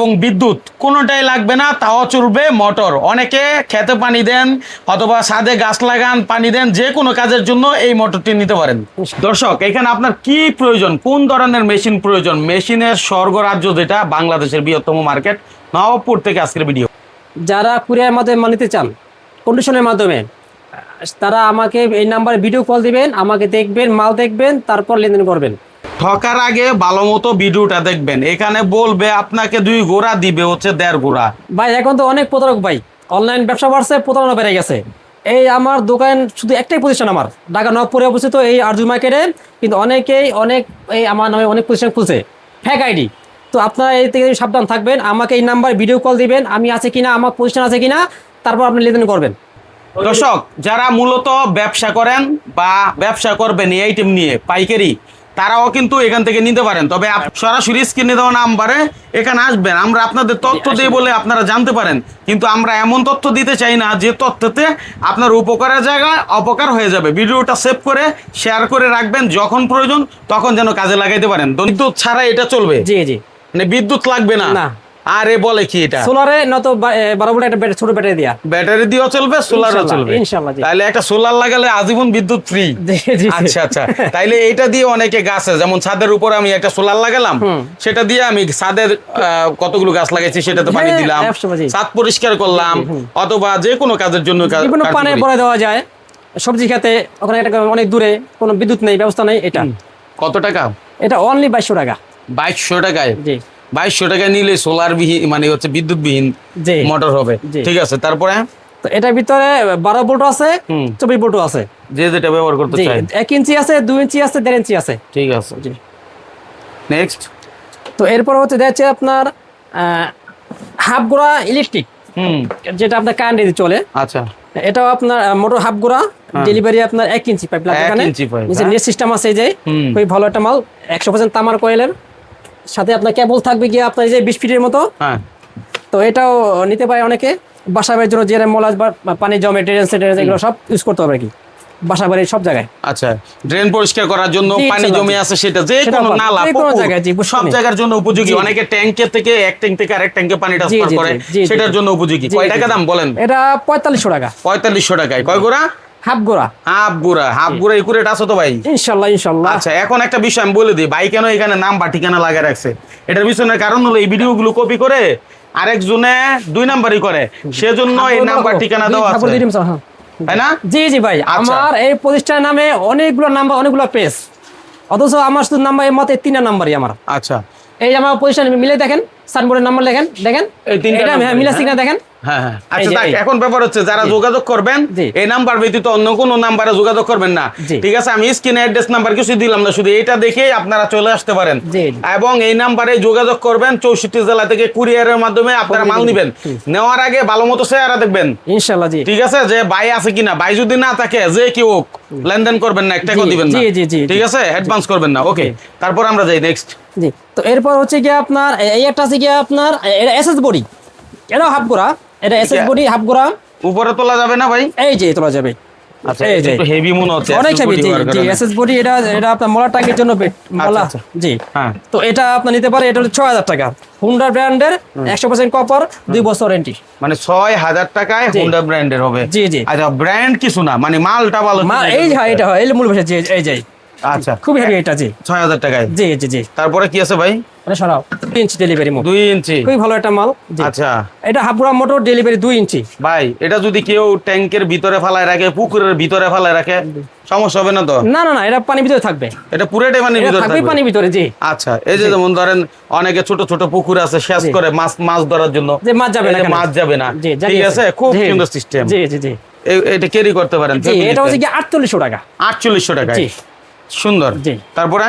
এবং বিদ্যুৎ। কোনোটাই লাগবে না, তাও চলবে মোটর। অনেকে খেতে পানি দেন অথবা সাদে গাছ লাগান, পানি দেন, যে কোনো কাজের জন্য এই মোটরটি নিতে পারেন। দর্শক, এখানে আপনার কি প্রয়োজন? কোন ধরনের মেশিন প্রয়োজন? মেশিনের স্বর্গরাজ্য যেটা, বাংলাদেশের বৃহত্তম মার্কেট। নবাবপুর থেকে আজকের ভিডিও। যারা কুরিয়ার মাধ্যমে মাল নিতে চান কন্ডিশনের মাধ্যমে, তারা আমাকে এই নাম্বারে ভিডিও কল দিবেন, আমাকে দেখবেন, মাল দেখবেন, তারপর লেনদেন করবেন। ঠকার আগে ভালো মতো ভিডিওটা দেখবেন। এখানে বলবে আপনাকে দুই গোড়া দিবে হচ্ছে দেড় গোড়া। ভাই এখন তো অনেক প্রতারক ভাই। অনলাইন ব্যবসা বাড়ছে প্রতারণা বেড়ে গেছে। এই আমার দোকান শুধু একটাই প্রতিষ্ঠান আমার। ঢাকা নবপুরে অবস্থিত এই আরজু মার্কেটে কিন্তু অনেকেই অনেক এই আমার নামে অনেক প্রতিষ্ঠান খুলছে। ফ্যাক আইডি তো আপনারা এই থেকে সাবধান থাকবেন আমাকে এই নাম্বার ভিডিও কল দিবেন আমি আছে কিনা আমার প্রতিষ্ঠান আছে কিনা তারপর আপনি লেনদেন করবেন। দর্শক যারা মূলত ব্যবসা করেন বা ব্যবসা করবেন এই আইটেম নিয়ে পাইকারি তারাও কিন্তু এখান থেকে নিতে পারেন। তবে সরাসরি স্ক্রিনে দেওয়া নাম্বারে এখানে আসবেন। আমরা আপনাদের তথ্য দিই বলে আপনারা জানতে পারেন। কিন্তু আমরা এমন তথ্য দিতে চাই না যে তথ্যতে আপনার উপকারের জায়গায় অপকার হয়ে যাবে। ভিডিওটা সেভ করে শেয়ার করে রাখবেন যখন প্রয়োজন তখন যেন কাজে লাগাইতে পারেন। দরিদ্র ছাড়া এটা চলবে। জি জি। মানে বিদ্যুৎ লাগবে না। না। আরে বলে কি এটা? সোলারে নত বারো ভোল্ট একটা ছোট ব্যাটারি দিয়া। ব্যাটারি দিয়েও চলবে সোলারও চলবে। তাহলে একটা সোলার লাগালে আজীবন বিদ্যুৎ ফ্রি। আচ্ছা আচ্ছা। তাইলে এইটা দিয়ে অনেকে গাছে যেমন ছাদের উপর আমি একটা সোলার লাগালাম সেটা দিয়ে আমি ছাদের কতগুলো গাছ লাগাইছি সেটাতে পানি হ্যাঁ, দিলাম ছাদ পরিষ্কার করলাম অথবা যে কোনো কাজের জন্য বিভিন্ন। পানে পরে দেওয়া যায় সবজি খেতে ওখানে একটা অনেক দূরে কোনো বিদ্যুৎ নেই ব্যবস্থা নেই এটা। কত টাকা? এটা অনলি বাইশশো টাকা। বাইশশো টাকায়? জি। বাইশশো টাকা নিলে সোলার বিহীন মানে হচ্ছে বিদ্যুৎ বিহীন মোটর হবে। ঠিক আছে তারপরে? তো এটার ভিতরে বারো ভোল্ট আছে চব্বিশ ভোল্ট আছে। যে যেটা ব্যবহার করতে চাই এক ইঞ্চি আছে দুই ইঞ্চি আছে দেড় ইঞ্চি আছে। ঠিক আছে। জি। নেক্সট তো এরপর হচ্ছে দেখছে আপনার হাফ গোড়া ইলেকট্রিক যেটা আপনার কারেন্ট চলে। আচ্ছা। এটাও আপনার মোটর হাফ গোড়া ডেলিভারি আপনার এক ইঞ্চি পাইপ লাগে এখানে। নিচে হ্যাঁ। নেট সিস্টেম আছে যে। খুবই ভালো একটা মাল একশো পার্সেন্ট তামার কয়েলের। সাথে আপনার কেবল থাকবে গিয়ে আপনার এই যে বিশ ফিটের মতো। হ্যাঁ। তো এটাও নিতে পারে অনেকে। বাসা বাড়ির জন্য যে মলাজ বা পানি জমে ড্রেন ড্রেন এগুলো সব ইউজ করতে হবে আর কি। বাসা বাড়ির সব জায়গায়। আচ্ছা ড্রেন পরিষ্কার করার জন্য পানি জমে আছে সেটা যে কোনো নালা সব জায়গার জন্য উপযোগী। অনেকে ট্যাঙ্কের থেকে এক ট্যাঙ্ক থেকে আরেক ট্যাঙ্কে পানি ট্রান্সফার করে সেটার জন্য উপযোগী। কয় টাকা দাম বলেন? এটা পঁয়তাল্লিশশো টাকা। পঁয়তাল্লিশশো টাকায়। কয় গোড়া? হাফ গোড়া। হাফ গুড়া হাফ গুড়া একুরেট আছে তো ভাই? ইনশাল্লাহ ইনশাল্লাহ। আচ্ছা এখন একটা বিষয় আমি বলে দিই ভাই কেন এখানে নাম বা ঠিকানা লাগা রাখছে? এটার পিছনের কারণ হলো এই ভিডিওগুলো কপি করে আরেকজনে দুই নাম্বারই করে। সেজন্য এই নাম্বার ঠিকানা দেওয়া আছে। হ্যাঁ। তাই না? জি জি ভাই আচ্ছা। আমার এই প্রতিষ্ঠানের নামে অনেকগুলো নাম্বার অনেকগুলো পেজ অথচ আমার শুধু নাম্বার এই মতে তিনটা নাম্বারই আমার। আচ্ছা। এই আমার প্রতিষ্ঠান মিলে দেখেন সানবোর্ডের নাম্বার দেখেন দেখেন। এই তিনটা এটা নাম্বারই, মিলাসি হ্যাঁ? দেখেন। হ্যাঁ হ্যাঁ। আচ্ছা যে, দেখ, এখন ব্যাপার হচ্ছে যারা যোগাযোগ করবেন এই নাম্বার ব্যতীত অন্য কোনো নাম্বারে যোগাযোগ করবেন না। ঠিক আছে আমি স্ক্রিনে অ্যাড্রেস নাম্বার কিছু দিলাম না শুধু এটা দেখেই আপনারা চলে আসতে পারেন। এবং এই নাম্বারে যোগাযোগ করবেন চৌষট্টি জেলা থেকে কুরিয়ারের মাধ্যমে আপনারা মাল নিবেন। নেওয়ার আগে ভালো মতো চেহারা দেখবেন। ইনশাল্লাহ ঠিক আছে যে ভাই আছে কিনা ভাই যদি না থাকে যে কেউ হোক, লেনদেন করবেন না একটা দিবেন না। জি, জি, জি, ঠিক আছে অ্যাডভান্স করবেন না ওকে তারপর আমরা যাই নেক্সট জি তো এরপর হচ্ছে গিয়ে আপনার এই একটা আছে গিয়ে আপনার এটা এসএস বডি এটাও হাফ গোড়া? এটা এসএস বডি হাফ গোড়া? উপরে তোলা যাবে না ভাই? এই যে তোলা যাবে। আচ্ছা একটু হেভি মনে হচ্ছে অনেক হেভি জি জি এসএস বডি এটা এটা আপনার মোলা টাঙ্গির জন্য বে- আচ্ছা। জি। হ্যাঁ। তো এটা আপনার নিতে পারে এটা হলো টাকা। হুন্ডা ব্র্যান্ডের একশো পার্সেন্ট কপার দুই বছর ওয়ারেন্টি মানে টাকায়। হোন্ডা ব্র্যান্ডের হবে। জি, জি। আচ্ছা ব্র্যান্ড কিছু না মানে মালটা ভালো মা এই যে এটা হয় এই মূল ভাষা জি এই যে। আচ্ছা। হেভি এটা জি। ছয় হাজার টাকায়। জি জি জি। তারপরে কি আছে ভাই? এটা সরাও দুই ইঞ্চি ডেলিভারি মোট। দুই ইঞ্চি। খুবই ভালো একটা মাল জি। আচ্ছা। এটা মোটর ডেলিভারি দুই ইঞ্চি। ভাই এটা যদি কেউ ট্যাঙ্কের ভিতরে ফালায় রাখে পুকুরের ভিতরে ফালায় রাখে সমস্যা হবে না তো? না না না এটা পানির ভিতরে থাকবে। এটা পুরোটাই মানে এটা ভিতরে থাকবে পানির ভিতরে জি। আচ্ছা এই যে যেমন ধরেন অনেকে ছোট ছোট পুকুর আছে শেষ করে মাছ মাছ ধরার জন্য। যে মাছ যাবে না মাছ যাবে না। ঠিক আছে। খুব সুন্দর সিস্টেম জি জি জি। এটা ক্যারি করতে পারেন। জি এটা হচ্ছে কি আটচল্লিশশো টাকা। আটচল্লিশশো টাকায়। জি। সুন্দর। জি। তারপরে?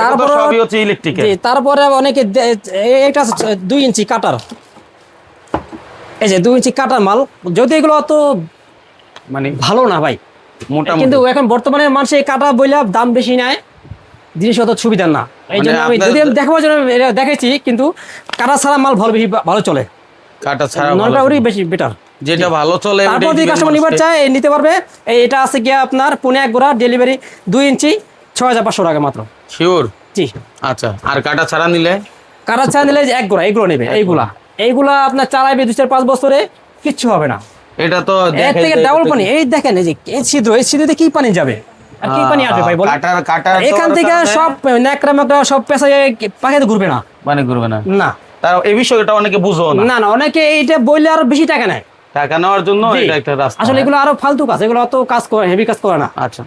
তারপর সবই হচ্ছে ইলেকট্রিক জি তারপরে অনেকে এটা দুই ইঞ্চি কাটার। এই যে দুই ইঞ্চি কাটার মাল যদি এগুলো অত মানে ভালো না ভাই মোটামুটি। কিন্তু এখন বর্তমানে মানুষ এই কাটা বইলা দাম বেশি নেয় জিনিস অত সুবিধা না। এই মানে জন্য আমি যদি আমি দেখাবার জন্য দেখেছি কিন্তু কাটা ছাড়া মাল ভালো বেশি ভালো চলে। কাটা ছাড়া ভালো কাউরি বেশি বেটার যেটা ভালো চলে তারপর যদি কাস্টমার নিবার চায় নিতে পারবে। এই এটা আছে গিয়া আপনার পুনে এক গোড়া ডেলিভারি দুই ইঞ্চি ছয় হাজার পাঁচশো টাকা মাত্র। শিওর জি। আচ্ছা আর কাটা ছাড়া নিলে? কারা চ্যানেলে এক গোড়া এইগুলো নেবে এইগুলা। এইগুলা আপনার চালাইবে দুই চার পাঁচ বছরে কিচ্ছু হবে না। এটা তো এর থেকে ডাবল পানি। এই দেখেন এই যে এই ছিদ্র এই ছিদ্রতে কি পানি যাবে? আর কি পানি আসবে ভাই বলেন। কাটার কাটার এখান থেকে সব ন্যাকড়া ম্যাকড়া সব পেশায় পাখিতে ঘুরবে না। মানে ঘুরবে না? না। তার এই বিষয়টা অনেকে বুঝো না। না না অনেকে এইটা বললে আরও বেশি টাকা নেয়। টাকা নেওয়ার জন্য এটা একটা রাস্তা। আসলে এগুলো আরও ফালতু কাজ এগুলো অত কাজ করে হেভি কাজ করে না। আচ্ছা।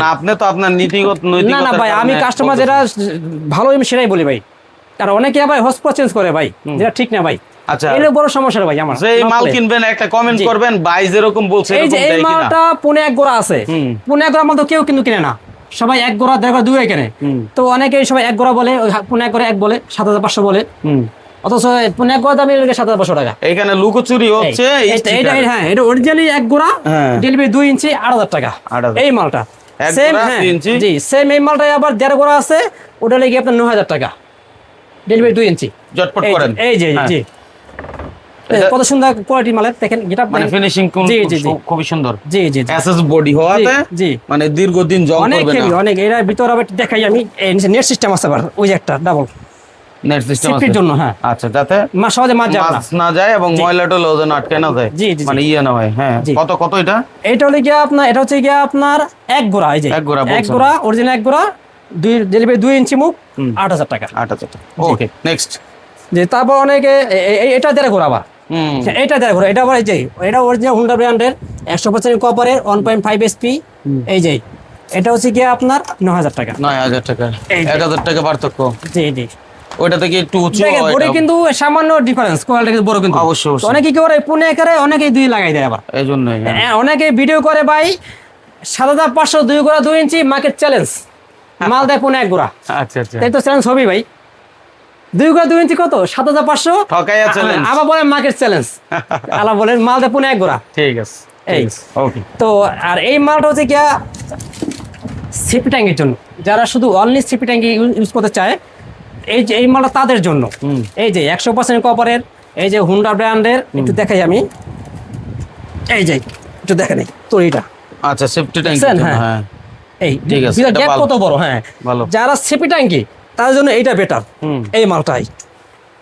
না আপনি তো আপনার নীতিগত না না ভাই আমি কাস্টমার। যেটা ভালো আমি সেটাই বলি ভাই। কারণ অনেকে আবার হসপিটাল চেঞ্জ করে ভাই যেটা ঠিক না ভাই। আচ্ছা। এর বড় সমস্যা ভাই আমার এই মাল কিনবেন একটা কমেন্ট করবেন ভাই যেরকম বলছে এই যে এই মালটা পুনে এক গোড়া আছে। পুনে এক গোড়া মাল তো কেউ কিন্তু কিনে না। সবাই এক গোড়া দেড় গোড়া দুই কেনে। তো অনেকে সবাই এক গোড়া বলে পুনে এক গোড়া এক বলে সাত হাজার পাঁচশো বলে। অথচ পুনে এক গোড়া দামি সাত পাঁচশো টাকা? এখানে লুকোচুরি হচ্ছে এটা- এটা হ্যাঁ এটা অরিজিনালি এক গোড়া হ্যাঁ। ডেলিভারি দুই ইঞ্চি আট হাজার টাকা। এই মালটা। সেম হ্যাঁ? জি সেম এই মালটাই আবার দেড় গোড়া আছে ওটা লেগে আপনার হাজার টাকা। ডেলিভারি দুই ইঞ্চি। জটপট করেন। এই যে হ্যাঁ। জি। কত সুন্দর কোয়ালিটি মালের দেখেন যেটা মানে ফিনিশিং জি সুন্দর। জি জি এসএস বডি হওয়াতে জি। মানে দীর্ঘদিন জং অনেক করবে না। অনেক। এর ভিতরে আবার দেখাই আমি নেট সিস্টেম আছে আবার ওই একটা ডাবল নেট সিস্টেম আছে। জন্য হ্যাঁ। আচ্ছা যাতে মা সহজে মাছ যাবে মাছ না যায় এবং ময়লা টলা আটকে না যায়। জি, জি, জি। মানে ইয়ে না হয় হ্যাঁ। কত কত এটা? এটা হলে গিয়ে আপনার এটা হচ্ছে গিয়ে আপনার এক গোড়া এই যে। এক গোড়া এক গোড়া অরিজিনাল এক গোড়া দুই ডেলিভারি দুই ইঞ্চি মুখ আট হাজার টাকা। আট হাজার ওকে নেক্সট যে তারপর অনেকে এটা দেড় ঘোরা আবার হুম। এটা দেড় ঘোরা এটা আবার এই যে এটা অরিজিনাল হুন্ডা ব্র্যান্ডের একশো পার্সেন্ট কপারের ওয়ান পয়েন্ট ফাইভ এসপি এই যে। এটা হচ্ছে গিয়ে আপনার ন হাজার টাকা। নয় হাজার টাকা। এক হাজার টাকা পার্থক্য। জি জি। ওইটা থেকে একটু উঁচু কিন্তু সামান্য ডিফারেন্স কোয়ালিটি কিন্তু বড় কিন্তু। অবশ্যই, অবশ্যই। অনেকে কি করে পুনে করে অনেকেই দুই লাগাই দেয় আবার। এই জন্যই হ্যাঁ। হ্যাঁ, অনেকে ভিডিও করে ভাই সাত হাজার পাঁচশো দুই গোড়া দুই ইঞ্চি মার্কেট চ্যালেঞ্জ মাল দেয় পুনে এক গোড়া। আচ্ছা আচ্ছা। তাই তো চ্যালেঞ্জ হবেই ভাই। দুই গোড়া দুই ইঞ্চি কত? সাত হাজার পাঁচশো? আবার বলেন মার্কেট চ্যালেঞ্জ আলা বলেন মাল দেয় পুনে এক গোড়া। ঠিক আছে এই। ওকে তো আর এই মালটা হচ্ছে গিয়া সিপি ট্যাঙ্কের জন্য। যারা শুধু অনলি সিপি ট্যাঙ্কি ইউজ করতে চায় এই যে এই মালটা তাদের জন্য। এই যে একশো পার্সেন্ট কপারের এই যে হুন্ডা ব্র্যান্ডের একটু দেখাই আমি। এই যে একটু দেখে নেই তো এইটা আচ্ছা সেফটি ট্যাঙ্ক হ্যাঁ। এই ঠিক আছে, এটা গ্যাপ কত বড় হ্যাঁ। ভালো। যারা সেফটি ট্যাঙ্কি তাদের জন্য এইটা বেটার এই মালটাই।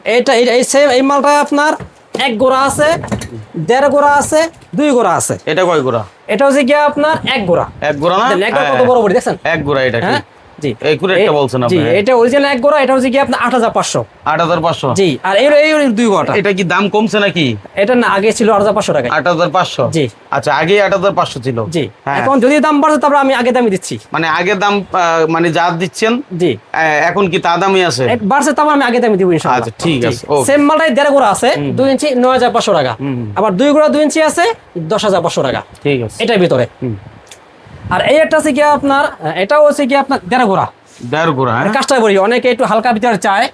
এইটা এই- এই সেম এই মালটা আপনার এক গোড়া আছে দেড় গোড়া আছে দুই গোড়া আছে। এটা কয় গোড়া? এটা হচ্ছে গিয়া আপনার এক গোড়া। এক গোড়া না? দেখেন, একবার হ্যাঁ, কত বড় বড়ি দেখছেন? এক গোড়া এটা কি? হ্যাঁ? জি। Accurate টা বলছেন আপনি, হ্যাঁ। এটা অরিজিনাল এক গোড়া এটা হচ্ছে কি আপনার আট হাজার পাঁচশো। আট হাজার পাঁচশো? জি আর এই এই এই দুই গোড়াটা। এটা কি দাম কমছে নাকি? এটা না আগে ছিল টাকা জি। আচ্ছা আগে ছিল। জি হ্যাঁ। এখন যদি দাম বাড়ছে তারপর আমি আগে দামই দিচ্ছি। মানে আগের দাম মানে যা দিচ্ছেন জি। এখন কি তা দামই আছে? বাড়ছে তারপর আমি আগে দামই দিব ইনশাআল্লাহ। আচ্ছা, ঠিক আছে, সেম মালটাই দেড় গোড়া আছে দুই ইঞ্চি নয় হাজার পাঁচশো টাকা। আবার দুই গোড়া দুই ইঞ্চি আছে দশ হাজার পাঁচশো টাকা। ঠিক আছে। এটার ভিতরে। আর এই একটা হচ্ছে কি আপনার এটাও হচ্ছে কি আপনার দেড় গোড়া। দেড় গোড়া হ্যাঁ? কাজটা করি অনেকে একটু হালকা ভিতরে চায়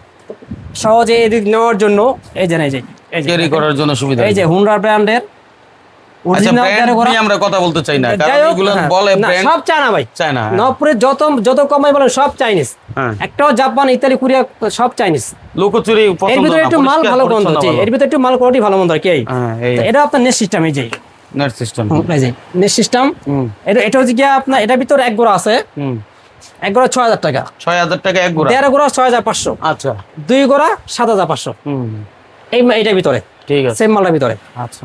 সহজে এদিক নেওয়ার জন্য এই যে এই যে এই যে ক্যারি করার জন্য সুবিধা এই যে হুন্ডা ব্র্যান্ডের আচ্ছা আমরা কথা বলতে চাই না। হ্যাঁ, বলে সব চায়না ভাই। চায়না, হ্যাঁ। নবপুরে যত যত কমাই বলেন সব চাইনিজ একটাও জাপান ইতালি কোরিয়া সব চাইনিজ লুকোচুরি এর ভিতরে একটু মাল ভালো গন্ধ এর ভিতরে একটু মাল কোয়ালিটি ভালো মন্দ আর কি এটা আপনার নেট সিস্টেম এই যে নেট সিস্টেম যে নেট সিস্টেম এটা এটা হচ্ছে গিয়ে আপনার এটার ভিতরে এক গোড়া আছে। এক গোড়া ছয় হাজার টাকা। ছয় হাজার টাকা এক গোড়া? দেড় গোড়া ছয় হাজার পাঁচশো। আচ্ছা। দুই গোড়া সাত হাজার পাঁচশো। এই এইটার ভিতরে। ঠিক আছে। সেম মালটার ভিতরে। আচ্ছা।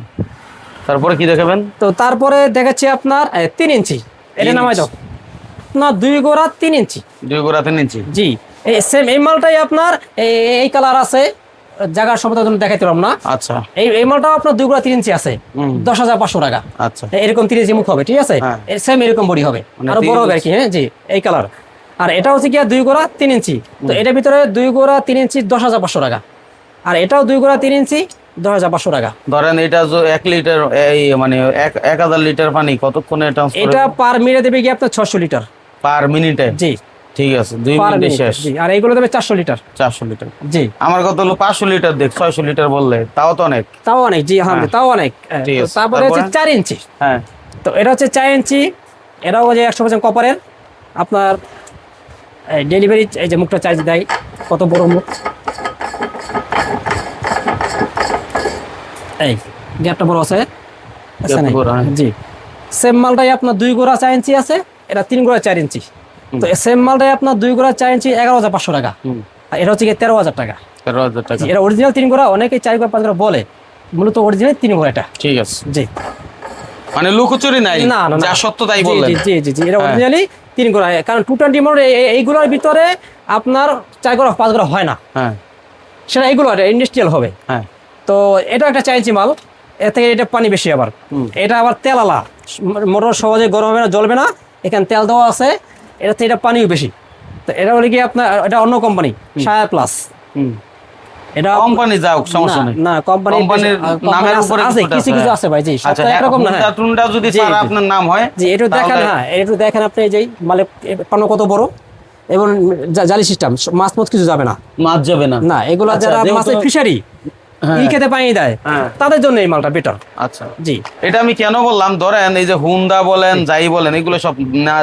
তারপরে কি দেখাবেন? তো তারপরে দেখাচ্ছি আপনার তিন ইঞ্চি। এটা নামাই দাও। আপনার দুই গোড়া তিন ইঞ্চি। দুই গোড়া তিন ইঞ্চি। জি। এই সেম এই মালটাই আপনার এই কালার আছে। জায়গার সমতা জন্য দেখাইতে পারলাম না। আচ্ছা। এই এই মালটাও আপনার দুই গোড়া তিন ইঞ্চি আছে। দশ হাজার পাঁচশো টাকা। আচ্ছা। এরকম তিন ইঞ্চি মুখ হবে ঠিক আছে? হ্যাঁ। সেম এরকম বডি হবে। মানে আরও বড় হবে আর কি হ্যাঁ? জি এই কালার আর এটা হচ্ছে কি দুই গোড়া তিন ইঞ্চি। তো এটার ভিতরে দুই গোড়া তিন ইঞ্চি দশ হাজার পাঁচশো টাকা। আর এটাও দুই গোড়া তিন ইঞ্চি দশ হাজার পাঁচশো টাকা। ধরেন এটা এক লিটার এই মানে এক এক হাজার লিটার পানি কতক্ষণে এটা পার মিনিটে দেবে কি আপনার ছশো লিটার। পার মিনিটে জি। ঠিক আছে দুই মিনিটে শেষ। আর এইগুলো দেবে চারশো লিটার। চারশো লিটার। জি। আমার কত হলো? পাঁচশো লিটার দেখ ছয়শো লিটার বললে তাও তো অনেক। তাও অনেক জি হ্যাঁ। তাও অনেক। তারপরে হচ্ছে তারপরে? চার ইঞ্চি। হ্যাঁ। তো এটা হচ্ছে চার ইঞ্চি এটাও যে একশো পার্সেন্ট কপারের আপনার ডেলিভারি এই যে মুখটা চার্জ দেয় কত বড় মুখ। এই গ্যাপটা বড় আছে। হ্যাঁ। জি। সেম মালটাই আপনার দুই গোড়া চার ইঞ্চি আছে এটা তিন গোড়া চার ইঞ্চি। তো সেম মালটাই আপনার দুই গোড়া চার ইঞ্চি এগারো হাজার পাঁচশো টাকা। আর এটা হচ্ছে তেরো হাজার টাকা। তেরো হাজার টাকা। এটা অরিজিনাল তিন গোড়া অনেকে চার গোড়া পাঁচ গোড়া বলে। মূলত অরিজিনাল তিন গোড়া এটা। ঠিক আছে। জি। মানে লুকোচুরি নাই না না সত্য তাই জি, বললেন। জি জি এটা হ্যাঁ। অরিজিনালি তিন গোড়া। কারণ টু টোয়েন্টি মোড় এইগুলোর ভিতরে আপনার চার গোড়া পাঁচ গোড়া হয় না। হ্যাঁ। সেটা এইগুলো ইন্ডাস্ট্রিয়াল হবে। হ্যাঁ। তো এটা একটা চাইছি মাল। এর থেকে এটা পানি বেশি আবার। এটা আবার তেল আলা। মোটর সহজে গরম হবে না জ্বলবে না। এখানে তেল দেওয়া আছে। এটা থেকে এটা পানিও বেশি। তো এটা হলে কি আপনার এটা অন্য কোম্পানি সায়া প্লাস এটা কোম্পানি যাও সমস্যা নেই। না কোম্পানি কোম্পানির নামের উপরে আছে কিছু কিছু আছে ভাই জি সবটা একরকম না হুন্ডা হ্যাঁ। যদি ছাড়া আপনার নাম হয় জি একটু দেখেন তাহলে- হ্যাঁ একটু দেখেন আপনি যেই মানে পানো কত বড় এবং জালি সিস্টেম মাছ মাছ কিছু যাবে না। মাছ যাবে না। না এগুলো আচ্ছা, যারা মাছের ফিশারি। ই খেতে পানি দেয়। হ্যাঁ। তাদের জন্য এই মালটা বেটার আচ্ছা। জি। এটা আমি কেন বললাম? ধরেন এই যে হুন্ডা বলেন যাই বলেন এগুলো সব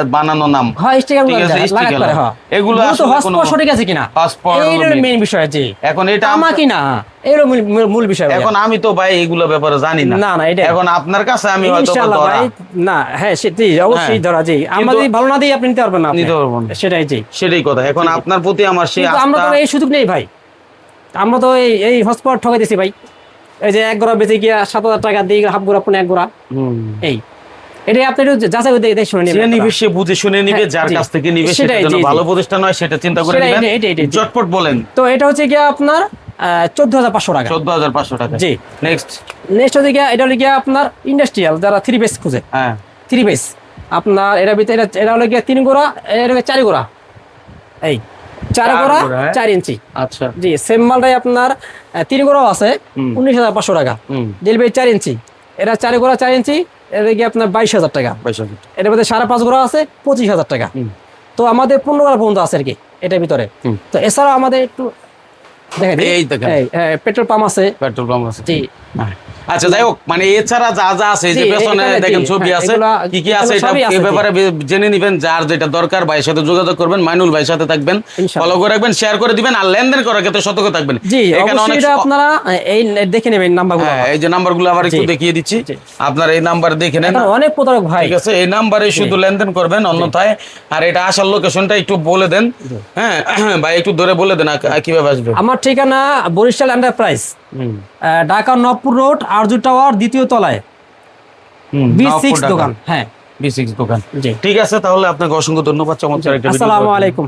বানানো নাম। হ্যাঁ স্টিকার হ্যাঁ। এগুলো আসলে আছে কিনা। মেইন বিষয় জি। এখন এটা আম- কিনা? এর মূল বিষয় এখন আমি তো ভাই এগুলো ব্যাপারে জানি না। না, না, এটাই। এখন আপনার কাছে আমি হয়তো ধরা না হ্যাঁ সে- জি অবশ্যই হ্যাঁ। ধরা জি। ভালো না দিই আপনি নিতে পারবেন না। নিতে পারব না। সেটাই জি। সেটাই কথা। এখন আপনার প্রতি আমার সেই আমরা তো এই সুযোগ নেই ভাই। আমরা তো এই এই হসপিটাল ঠকাই দিছি ভাই। এই যে এক গোড়া বেঁচে গিয়া সাত হাজার টাকা দিয়ে হাফ গোড়া পুনে এক গোড়া। এই। এটাই আপনি একটু যাচাই করে দেখে শুনে নেবেন নিবে সে বুঝে শুনে নিবে হ্যাঁ, যার কাছ থেকে নিবে সেটা যেন। ভালো প্রতিষ্ঠান হয় সেটা চিন্তা করে নেবেন। চটপট বলেন। তো এটা হচ্ছে গিয়া আপনার চোদ্দ হাজার পাঁচশো টাকা। চোদ্দ হাজার পাঁচশো টাকা। জি। নেক্সট নেক্সট হচ্ছে গিয়া এটা হলো গিয়া আপনার ইন্ডাস্ট্রিয়াল যারা থ্রি বেস খুঁজে। হ্যাঁ। থ্রি বেস আপনার এটার ভিতরে এটা এটা হলো গিয়া তিন গোড়া এটা হলো চারি গোড়া। এই। চার গোড়া হ্যাঁ। চার ইঞ্চি। আচ্ছা। জি সেম মালটাই আপনার তিন গোড়াও আছে উনিশ হাজার পাঁচশো টাকা। ডেলিভারি চার ইঞ্চি। এটা চার গোড়া চার ইঞ্চি এটা গিয়ে আপনার বাইশ হাজার টাকা। এটার মধ্যে সাড়ে পাঁচ গোড়া আছে পঁচিশ হাজার টাকা। তো আমাদের পনেরো গোড়া পর্যন্ত আছে আর কি এটার ভিতরে। তো এছাড়াও আমাদের একটু দেখেন। এই দেখেন। পেট্রোল পাম্প আছে। পেট্রোল পাম্প আছে। জি। আচ্ছা যাই হোক মানে এছাড়া যা যা আছে এই যে পেছনে দেখেন ছবি হ্যাঁ, আছে কি কি আছে এটা এই ব্যাপারে জেনে নিবেন যার যেটা দরকার ভাইয়ের সাথে যোগাযোগ করবেন মাইনুল ভাইয়ের সাথে থাকবেন ফলো করে রাখবেন শেয়ার করে দিবেন আর লেনদেন করার ক্ষেত্রে সতর্ক থাকবেন। এখানে অনেক আপনারা এই দেখে নেবেন নাম্বারগুলো হ্যাঁ এই যে নাম্বারগুলো আবার একটু দেখিয়ে দিচ্ছি। আপনার এই নাম্বার দেখে নেন। অনেক প্রতারক ভাই। ঠিক আছে এই নাম্বারে শুধু লেনদেন করবেন অন্যথায় আর এটা আসার লোকেশনটা একটু বলে দেন। হ্যাঁ ভাই একটু ধরে বলে দেন কীভাবে আসবে? আমার ঠিকানা Barishal enterprise Dhaka Nabapur road Arzu tower দ্বিতীয় তলায়। বি সিক্স দোকান হ্যাঁ। বি সিক্স দোকান। ঠিক আছে তাহলে আপনাকে অসংখ্য ধন্যবাদ। চমৎকার আসসালামু আলাইকুম।